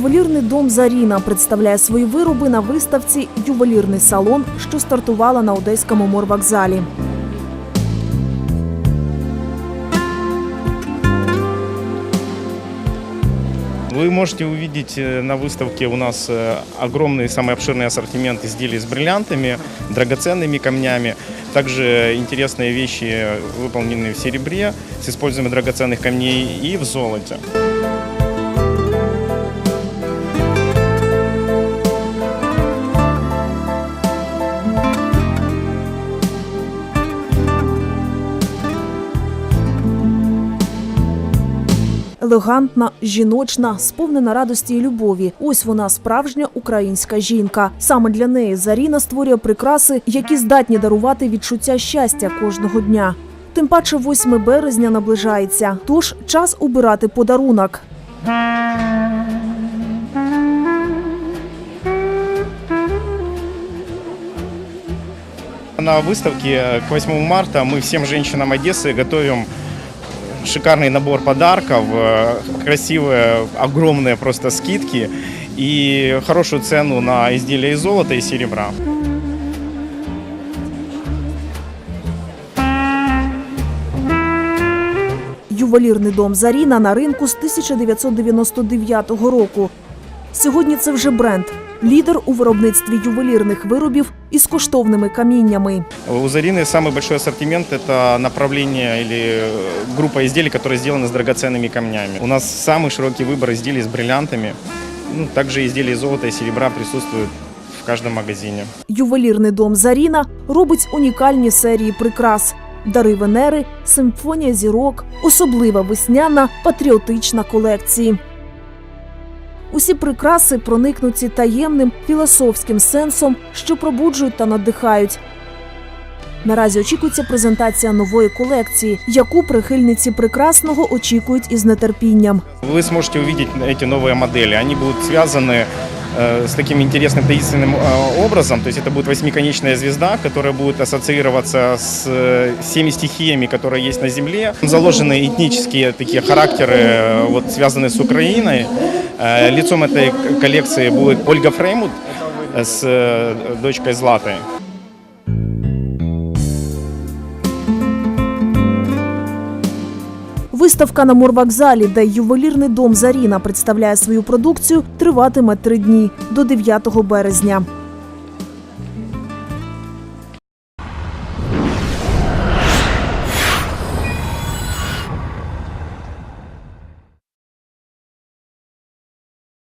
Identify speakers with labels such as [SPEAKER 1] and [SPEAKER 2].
[SPEAKER 1] Ювелірний дом Заріна представляє свої вироби на виставці Ювелірний салон, що стартувала на одеському морвокзалі.
[SPEAKER 2] Вы можете увидеть э, на выставке у нас э, огромный, самый обширный ассортимент изделий с бриллиантами, драгоценными камнями. Также интересные вещи, выполненные в серебре с использованием драгоценных камней и в золоте.
[SPEAKER 1] Елегантна, жіночна, сповнена радості і любові. Ось вона справжня українська жінка. Саме для неї Заріна створює прикраси, які здатні дарувати відчуття щастя кожного дня. Тим паче 8 березня наближається, тож час обирати подарунок.
[SPEAKER 2] На выставке к 8 марта мы всем женщинам Одессы готовим шикарный набор подарков, э, красивые, огромные просто скидки и хорошую цену на изделия из золота и серебра.
[SPEAKER 1] Ювелірний дом Заріна на ринку з 1999 року. Сьогодні це вже бренд, лідер у виробництві ювелірних виробів із коштовними каміннями.
[SPEAKER 2] У Зарины самый большой ассортимент – это направление или э, группа изделий, которые сделаны с драгоценными камнями. У нас самый широкий выбор изделий с бриллиантами. Ну, также изделия из золота и серебра присутствуют в каждом магазине.
[SPEAKER 1] Ювелірний дом Заріна робить унікальні серії прикрас. Дари Венери, симфонія зірок, особлива весняна патріотична колекції. Усі прикраси проникнуті таємним філософським сенсом, що пробуджують та надихають. Наразі очікується презентація нової колекції, яку прихильниці прекрасного очікують із нетерпінням.
[SPEAKER 2] Вы сможете увидеть эти новые модели. Они будут связаны э, с таким интересным таинственным э, образом. То есть это будет восьмиконечная звезда, которая будет ассоциироваться с э, всеми стихиями, которые есть на Земле. Заложены этнические такие характеры, э, вот, связанные с Украиной. Э, Лицом этой к- коллекции будет Ольга Фреймут э, с э, дочкой Златой.
[SPEAKER 1] Виставка на морвокзалі, де ювелірний дом Заріна представляє свою продукцію, триватиме три дні до 9 березня.